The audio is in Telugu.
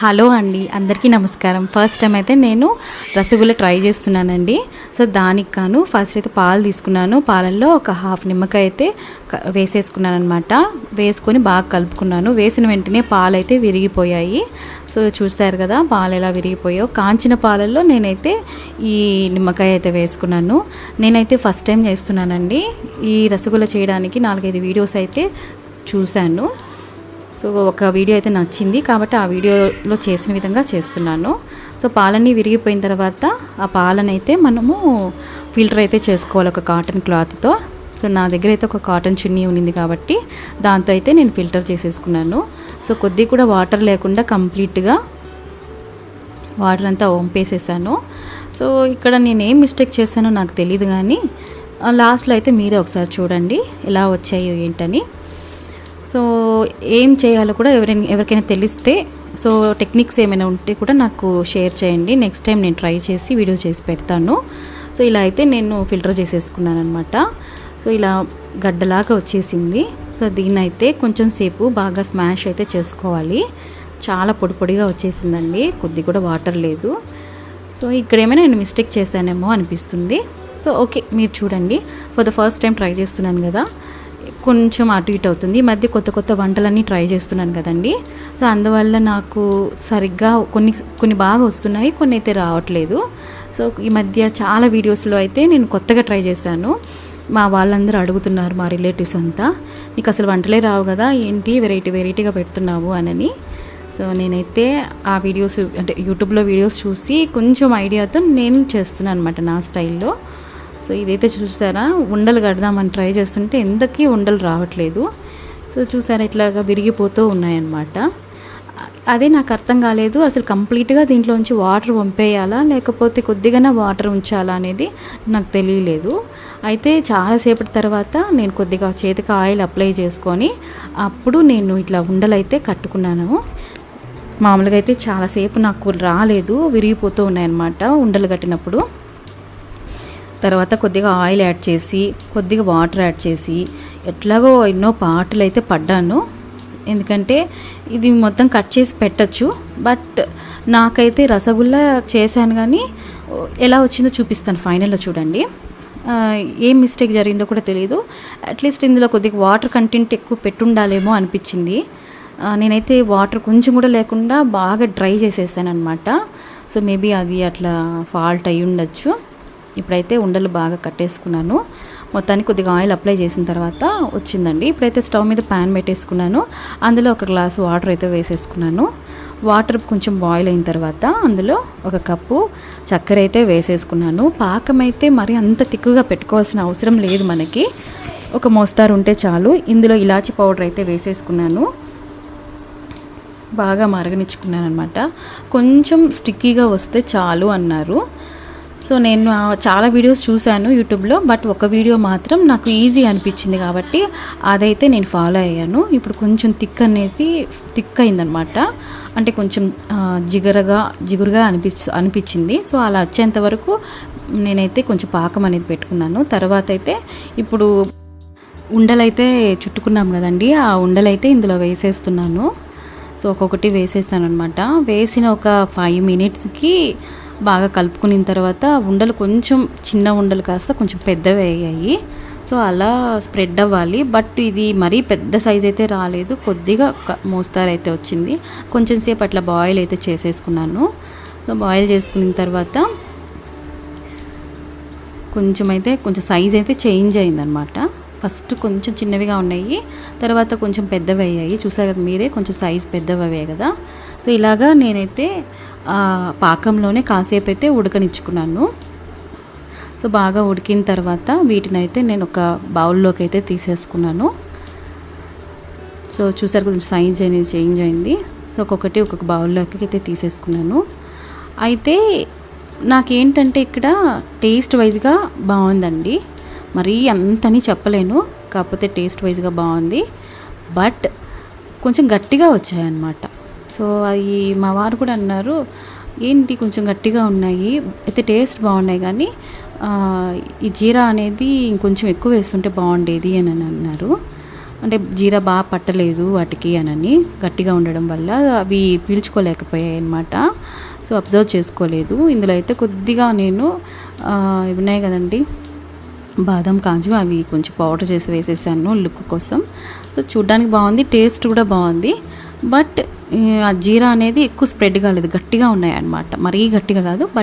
హలో అండి అందరికీ నమస్కారం. ఫస్ట్ టైం అయితే నేను రసగుల్లా ట్రై చేస్తున్నానండి. సో దానికి కాను ఫస్ట్ అయితే పాలు తీసుకున్నాను. పాలల్లో ఒక హాఫ్ నిమ్మకాయ అయితే వేసేసుకున్నాను అనమాట వేసుకొని బాగా కలుపుకున్నాను. వేసిన వెంటనే పాలు అయితే విరిగిపోయాయి. సో చూసారు కదా పాలు ఎలా విరిగిపోయాయో. కాంచిన పాలల్లో నేనైతే ఈ నిమ్మకాయ అయితే వేసుకున్నాను. నేనైతే ఫస్ట్ టైం చేస్తున్నానండి. ఈ రసగుల్లా చేయడానికి నాలుగైదు వీడియోస్ అయితే చూశాను. సో ఒక వీడియో అయితే నచ్చింది కాబట్టి ఆ వీడియోలో చేసిన విధంగా చేస్తున్నాను. సో పాలన్నీ విరిగిపోయిన తర్వాత ఆ పాలను అయితే మనము ఫిల్టర్ అయితే చేసుకోవాలి ఒక కాటన్ క్లాత్తో సో నా దగ్గర అయితే ఒక కాటన్ చున్నీ ఉన్నింది కాబట్టి దాంతో అయితే నేను ఫిల్టర్ చేసేసుకున్నాను. సో కొద్ది కూడా వాటర్ లేకుండా కంప్లీట్గా వాటర్ అంతా వంపేసేసాను. సో ఇక్కడ నేను ఏం మిస్టేక్ చేశానో నాకు తెలియదు కానీ లాస్ట్లో అయితే మీరే ఒకసారి చూడండి ఎలా వచ్చాయో ఏంటని. సో ఏం చేయాలో కూడా ఎవరైనా ఎవరికైనా తెలిస్తే సో టెక్నిక్స్ ఏమైనా ఉంటే కూడా నాకు షేర్ చేయండి. నెక్స్ట్ టైం నేను ట్రై చేసి వీడియో చేసి పెడతాను. సో ఇలా అయితే నేను ఫిల్టర్ చేసేసుకున్నాను అనమాట సో ఇలా గడ్డలాగా వచ్చేసింది. సో దీన్నైతే కొంచెం సేపు బాగా స్మాష్ అయితే చేసుకోవాలి. చాలా పొడి పొడిగా వచ్చేసిందండి. కొద్ది కూడా వాటర్ లేదు. సో ఇక్కడ ఏమైనా నేను మిస్టేక్ చేశానేమో అనిపిస్తుంది. సో ఓకే మీరు చూడండి. For the first time try చేస్తున్నాను కదా. కొంచెం అటు ఇటు అవుతుంది. ఈ మధ్య కొత్త కొత్త వంటలన్నీ ట్రై చేస్తున్నాను కదండి. సో అందువల్ల నాకు సరిగ్గా కొన్ని కొన్ని బాగా వస్తున్నాయి కొన్ని అయితే రావట్లేదు. సో ఈ మధ్య చాలా వీడియోస్లో అయితే నేను కొత్తగా ట్రై చేశాను. మా వాళ్ళందరూ అడుగుతున్నారు మా రిలేటివ్స్ అంతా నీకు అసలు వంటలే రావు కదా ఏంటి వెరైటీ వెరైటీగా పెడుతున్నావు? అనని. సో నేనైతే ఆ వీడియోస్ అంటే యూట్యూబ్లో వీడియోస్ చూసి కొంచెం ఐడియాతో నేను చేస్తున్నాను అనమాట నా స్టైల్లో. సో ఇదైతే చూసారా? ఉండలు కడదామని ట్రై చేస్తుంటే ఎందుకీ ఉండలు రావట్లేదు. సో చూసారా ఇట్లాగా విరిగిపోతూ ఉన్నాయన్నమాట. అదే నాకు అర్థం కాలేదు అసలు కంప్లీట్గా దీంట్లోంచి వాటర్ పంపేయాలా లేకపోతే కొద్దిగానే వాటర్ ఉంచాలా అనేది నాకు తెలియలేదు. అయితే చాలాసేపటి తర్వాత నేను కొద్దిగా చేతికి ఆయిల్ అప్లై చేసుకొని అప్పుడు నేను ఇట్లా ఉండలైతే కట్టుకున్నాను. మామూలుగా అయితే చాలాసేపు నాకు రాలేదు విరిగిపోతూ ఉన్నాయన్నమాట ఉండలు కట్టినప్పుడు. తర్వాత కొద్దిగా ఆయిల్ యాడ్ చేసి కొద్దిగా వాటర్ యాడ్ చేసి ఎట్లాగో ఎన్నో పాటలు అయితే పడ్డాను. ఎందుకంటే ఇది మొత్తం కట్ చేసి పెట్టచ్చు. బట్ నాకైతే రసగుల్లా చేశాను కానీ ఎలా వచ్చిందో చూపిస్తాను ఫైనల్లో చూడండి. ఏం మిస్టేక్ జరిగిందో కూడా తెలియదు అట్లీస్ట్ ఇందులో కొద్దిగా వాటర్ కంటెంట్ ఎక్కువ పెట్టుండాలేమో అనిపించింది. నేనైతే వాటర్ కొంచెం కూడా లేకుండా బాగా డ్రై చేసేసాను అనమాట సో మేబీ అది అట్లా ఫాల్ట్ అయి ఉండొచ్చు ఇప్పుడైతే ఉండలు బాగా కట్టేసుకున్నాను. మొత్తానికి కొద్దిగా ఆయిల్ అప్లై చేసిన తర్వాత వచ్చిందండి. ఇప్పుడైతే స్టవ్ మీద ప్యాన్ పెట్టేసుకున్నాను. అందులో ఒక గ్లాస్ వాటర్ అయితే వేసేసుకున్నాను. వాటర్ కొంచెం బాయిల్ అయిన తర్వాత అందులో ఒక కప్పు చక్కెర అయితే వేసేసుకున్నాను. పాకం అయితే మరి అంత తిక్కుగా పెట్టుకోవాల్సిన అవసరం లేదు మనకి. ఒక మోస్తారు ఉంటే చాలు. ఇందులో ఇలాచి పౌడర్ అయితే వేసేసుకున్నాను. బాగా మరగనిచ్చుకున్నాను అనమాట కొంచెం స్టిక్కీగా వస్తే చాలు అన్నారు. సో నేను చాలా వీడియోస్ చూశాను యూట్యూబ్లో బట్ ఒక వీడియో మాత్రం నాకు ఈజీ అనిపించింది కాబట్టి అదైతే నేను ఫాలో అయ్యాను. ఇప్పుడు కొంచెం థిక్ అనేది థిక్ అయిందనమాట. అంటే కొంచెం జిగరగా జిగురుగా అనిపి అనిపించింది. సో అలా వచ్చేంత వరకు నేనైతే కొంచెం పాకం అనేది పెట్టుకున్నాను. తర్వాత అయితే ఇప్పుడు ఉండలైతే చుట్టుకున్నాం కదండి ఆ ఉండలైతే ఇందులో వేసేస్తున్నాను. సో ఒక్కొక్కటి వేసేస్తాను అనమాట వేసిన ఒక ఫైవ్ మినిట్స్కి బాగా కలుపుకున్న తర్వాత ఉండలు కొంచెం చిన్న ఉండలు కాస్త కొంచెం పెద్దవి అయ్యాయి. సో అలా స్ప్రెడ్ అవ్వాలి. బట్ ఇది మరీ పెద్ద సైజ్ అయితే రాలేదు. కొద్దిగా మోస్తారు అయితే వచ్చింది. కొంచెం సేపు అట్లా బాయిల్ అయితే చేసేసుకున్నాను. సో బాయిల్ చేసుకున్న తర్వాత కొంచెం అయితే కొంచెం సైజ్ అయితే చేంజ్ అయిందనమాట ఫస్ట్ కొంచెం చిన్నవిగా ఉన్నాయి. తర్వాత కొంచెం పెద్దవి అయ్యాయి. చూసారు కదా మీరే కొంచెం సైజ్ పెద్దవి అయ్యాయి కదా. సో ఇలాగా నేనైతే పాకంలోనే కాసేపు అయితే ఉడకనిచ్చుకున్నాను. సో బాగా ఉడికిన తర్వాత వీటిని అయితే నేను ఒక బౌల్లోకి అయితే తీసేసుకున్నాను. సో చూసారు కొంచెం సైజ్ అనేది చేంజ్ అయింది. సో ఒక్కొక్కటి ఒక్కొక్క బౌల్లోకి అయితే తీసేసుకున్నాను. అయితే నాకేంటంటే ఇక్కడ టేస్ట్ వైజ్గా బాగుందండి. మరీ అంతని చెప్పలేను. కాకపోతే టేస్ట్ వైజ్గా బాగుంది. బట్ కొంచెం గట్టిగా వచ్చాయన్నమాట. సో అవి మా వారు కూడా అన్నారు ఏంటి కొంచెం గట్టిగా ఉన్నాయి? అయితే టేస్ట్ బాగున్నాయి కానీ ఈ జీరా అనేది ఇంకొంచెం ఎక్కువ వేస్తుంటే బాగుండేది అని అన్నారు. అంటే జీరా బాగా పట్టలేదు వాటికి అనని గట్టిగా ఉండడం వల్ల అవి పీల్చుకోలేకపోయాయి అనమాట సో అబ్జర్వ్ చేసుకోలేదు. ఇందులో అయితే కొద్దిగా నేను ఉన్నాయి కదండి. బాదం కాజు అవి కొంచెం పౌడర్ చేసి వేసేసాను లుక్ కోసం. సో చూడ్డానికి బాగుంది టేస్ట్ కూడా బాగుంది. బట్ ఆ జీరా అనేది ఎక్కువ స్ప్రెడ్ కాలేదు గట్టిగా ఉన్నాయి అన్నమాట మరీ గట్టిగా కాదు బట్